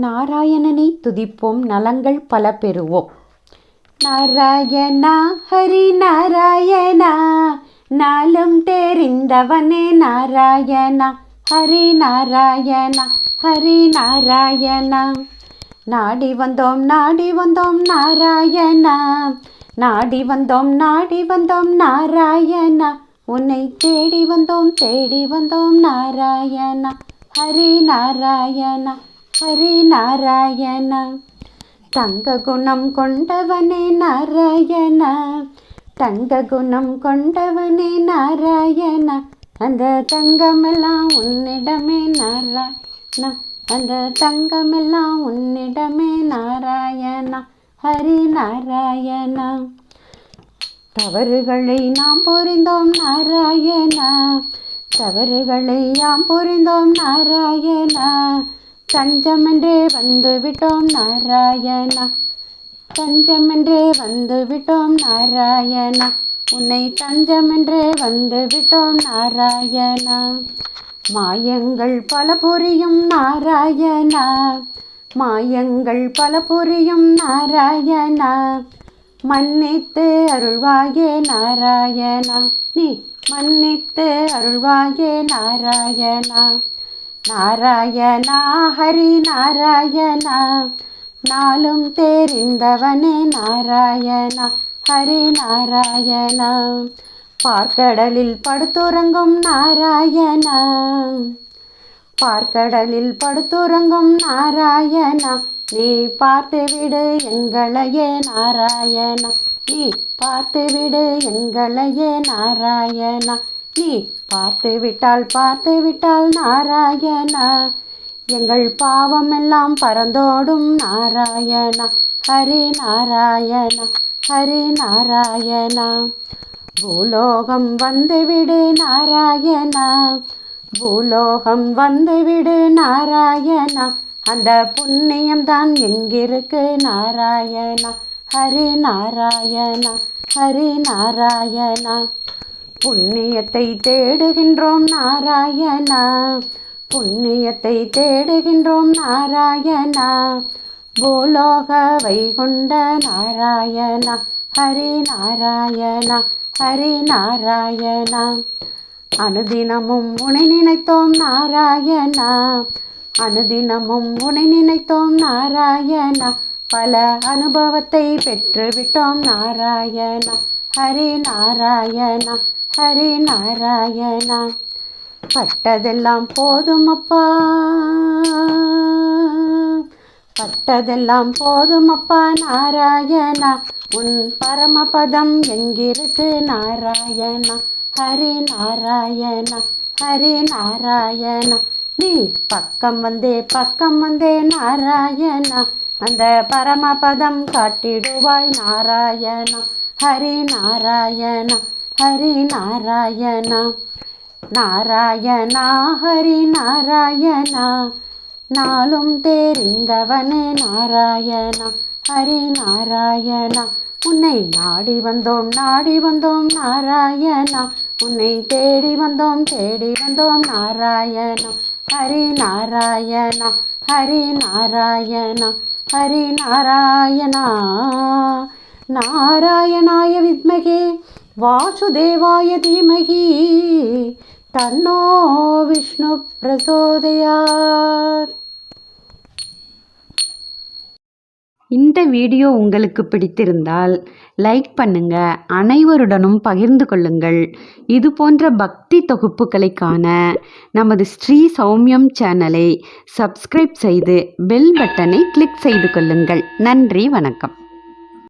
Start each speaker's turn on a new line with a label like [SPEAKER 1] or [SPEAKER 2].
[SPEAKER 1] நாராயணனை துதிப்போம் நலங்கள் பல பெறுவோம். நாராயணா ஹரி நாராயணா நாளும் தெரிந்தவனே நாராயணா. ஹரி நாராயணா ஹரி நாராயணா. நாடி வந்தோம் நாடி வந்தோம் நாராயணா. நாடி வந்தோம் நாடி வந்தோம் நாராயணா. உன்னை தேடி வந்தோம் தேடி வந்தோம் நாராயணா. ஹரி நாராயணா. ஹரி நாராயணா. தங்க குணம் கொண்டவனே நாராயணா. தங்க குணம் கொண்டவனே நாராயணா. அந்த தங்கமெல்லாம் உன்னிடமே நாராயணா. அந்த தங்கமெல்லாம் உன்னிடமே நாராயணா. ஹரி நாராயணா. தவறுகளை நாம் புரிந்தோம் நாராயணா. தவறுகளை நாம் புரிந்தோம் நாராயணா. தஞ்சமென்றே வந்து விட்டோம் நாராயணா. தஞ்சமென்றே வந்து விட்டோம் நாராயணா. உன்னை தஞ்சமென்றே வந்து விட்டோம் நாராயணா. மாயங்கள் பல புரியும் நாராயணா. மாயங்கள் பல புரியும் நாராயணா. மன்னித்து அருள்வாயே நாராயணா. நீ மன்னித்து அருள்வாயே நாராயணா. நாராயணா ஹரி நாராயணா நாளும் தெரிந்தவனே நாராயணா ஹரி நாராயணா. பார்க்கடலில் படுத்துறங்கும் நாராயணா. பார்க்கடலில் படுத்துறங்கும் நாராயணா நீ பார்த்து விடு எங்களையே நாராயணா. நீ பார்த்து விடு எங்களையே நாராயணா. நீ பார்த்து விட்டால் பார்த்து விட்டால் நாராயணா. எங்கள் பாவமெல்லாம் பறந்தோடும் நாராயணா. ஹரி நாராயணா ஹரி நாராயணா. பூலோகம் வந்துவிடு நாராயணா. பூலோகம் வந்துவிடு நாராயணா. அந்த புண்ணியம் தான் எங்கிருக்கு நாராயணா. ஹரி நாராயணா ஹரி நாராயணா. புண்ணியத்தை தேடுகின்றோம் நாராயணா. புண்ணியத்தை தேடுகின்றோம் நாராயணா. பூலோக வைகுண்ட நாராயணா. ஹரி நாராயணா ஹரி நாராயணா. அனுதினமும் உனை நினைத்தோம் நாராயணா. அனுதினமும் உனை நினைத்தோம் நாராயணா. பல அனுபவத்தை பெற்றுவிட்டோம் நாராயணா. ஹரி நாராயணா. ஹரி நாராயணா. பட்டதெல்லாம் போதும் அப்பா. பட்டதெல்லாம் போதும் அப்பா நாராயணா. உன் பரமபதம் எங்கிருக்கு நாராயணா? ஹரி நாராயணா ஹரி நாராயணா. நீ பக்கம் வந்தே பக்கம் வந்தே நாராயணா. அந்த பரமபதம் காட்டிடுவாய் நாராயணா. ஹரி நாராயணா. ஹரி நாராயணா நாராயணா ஹரி நாராயணா நாளும் தெரிந்தவனே நாராயணா ஹரி நாராயணா உன்னை நாடி வந்தோம் நாடி வந்தோம் நாராயணா. உன்னை தேடி வந்தோம் தேடி வந்தோம் நாராயணா. ஹரி நாராயணா ஹரி நாராயணா ஹரி நாராயணா நாராயணாய வித்மகே வாசுதேவாய தீமகி தன்னோ விஷ்ணு பிரசோதையார். இந்த வீடியோ உங்களுக்கு பிடித்திருந்தால் லைக் பண்ணுங்க அனைவருடனும் பகிர்ந்து கொள்ளுங்கள். இது போன்ற பக்தி தொகுப்புகளை காண நமது ஸ்ரீ சௌமியம் சேனலை சப்ஸ்கிரைப் செய்து பெல் பட்டனை கிளிக் செய்து கொள்ளுங்கள். நன்றி வணக்கம்.